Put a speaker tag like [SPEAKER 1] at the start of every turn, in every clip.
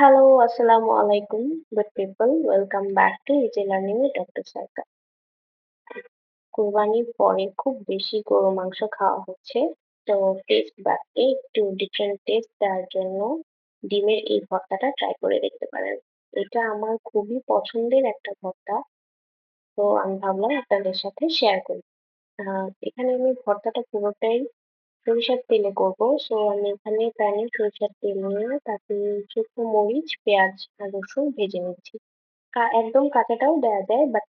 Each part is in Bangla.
[SPEAKER 1] হ্যালো, আসসালামু আলাইকুম good people. Welcome back to Easy Learning with Dr. Sarkar. কোরবানির পরে খুব বেশি গরু মাংস খাওয়া হচ্ছে। তো টেস্ট বাড়তে একটু ডিফারেন্ট টেস্ট দেওয়ার জন্য ডিমের এই ভর্তাটা ট্রাই করে দেখতে পারেন। এটা আমার খুবই পছন্দের একটা ভর্তা। তো আমি ভাবলাম আপনাদের সাথে শেয়ার করি। এখানে আমি ভর্তাটা পুরোটাই সরিষার তেলে করব। সো আমি এখানে প্যানে সরিষার তেল নিয়ে তাতে শুকনো মরিচ, পেঁয়াজ আর রসুন ভেজে নিচ্ছি। একদম কাঁচাটাও দেয়া যায় বাট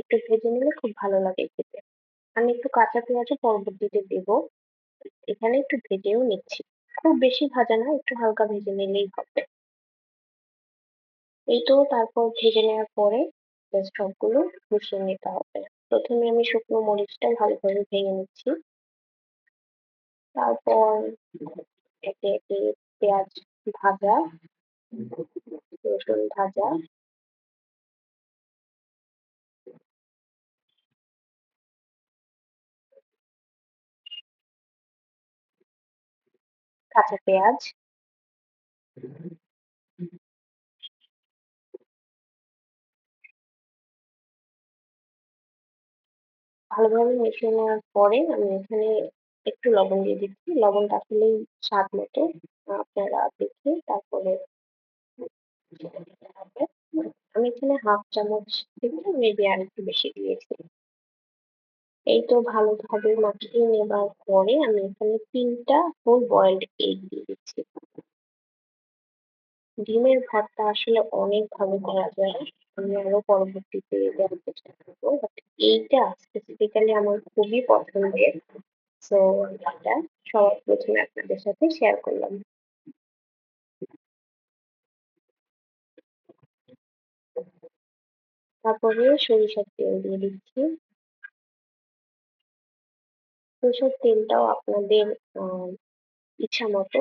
[SPEAKER 1] একটু ভেজে নিলে খুব ভালো লাগে খেতে। আমি একটু কাঁচা পেঁয়াজও পরবর্তীতে দেব। এখানে একটু ভেজেও নিচ্ছি। খুব বেশি ভাজা না, একটু হালকা ভেজে নিলেই হবে। এই তো তারপর ভেজে নেওয়ার পরে সবগুলো মিশিয়ে নিতে হবে। প্রথমে আমি শুকনো মরিচটা ভালোভাবে ভেঙে নিচ্ছি। তারপর একে, একে পেঁয়াজ ভাজা, রসুন ভাজা কাঁচা পেঁয়াজ ভালোভাবে মিশিয়ে নেওয়ার পরে আমি এখানে একটু লবণ দিয়ে দিচ্ছি। লবণটা আসলেই স্বাদ মতো আপনারা দেখে তারপরে আমি এখানে হাফ চামচ থেকে মেবি আর একটু বেশি দিয়েছি। এই তো ভালোভাবে মাখিয়ে নেবার পরে আমি এখানে ৩ টা ফুল বয়েলড এগ দিয়ে দিচ্ছি। ডিমের ভর্তা আসলে অনেক ভাবে করা যায়। আমি আরও পরবর্তীতে দেওয়ার চেষ্টা করব। বাট এইটা স্পেসিফিক্যালি আমার খুবই পছন্দের। সো এটা সবার প্রথমে আপনাদের সাথে শেয়ার করলাম। তারপরে সরিষার তেল দিয়ে দিচ্ছি। সরিষার তেলটাও আপনাদের ইচ্ছা মতো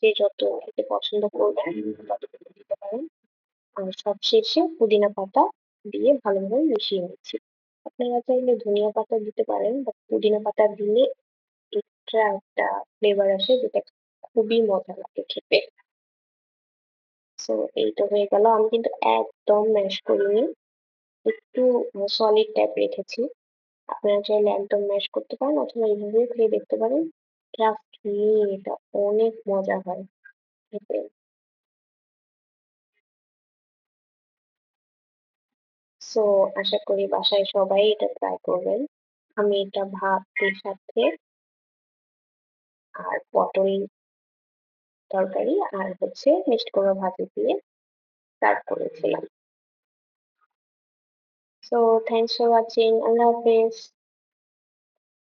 [SPEAKER 1] যে যত খেতে পছন্দ করবেন, ততটুকু দিতে পারেন। আর সবশেষে পুদিনা পাতা দিয়ে ভালোভাবে মিশিয়ে নিচ্ছি। আপনারা চাইলে ধনিয়া পাতা দিতে পারেন বা পুদিনা পাতা দিলে এক্সট্রা একটা ফ্লেভার আসে যেটা খুবই মজা লাগে খেতে। সো এই তো হয়ে গেল। আমি কিন্তু একদম ম্যাশ করিনি। একটু সলিড টাইপ রেখেছি। আপনারা চাইলে একদম ম্যাশ করতে পারেন অথবা এভাবেও খেয়ে দেখতে পারেন। ট্রাস্ট মি এটা অনেক মজা হয় খেতে। সো আশা করি বাসায় সবাই এটা ট্রাই করবেন। আমি এটা ভাতের সাথে আর পটল তরকারি আর হচ্ছে মিষ্ট কুমড়ো ভাজি দিয়ে সার্ভ করেছিলাম। So thanks for watching. আল্লাহ হাফেজ।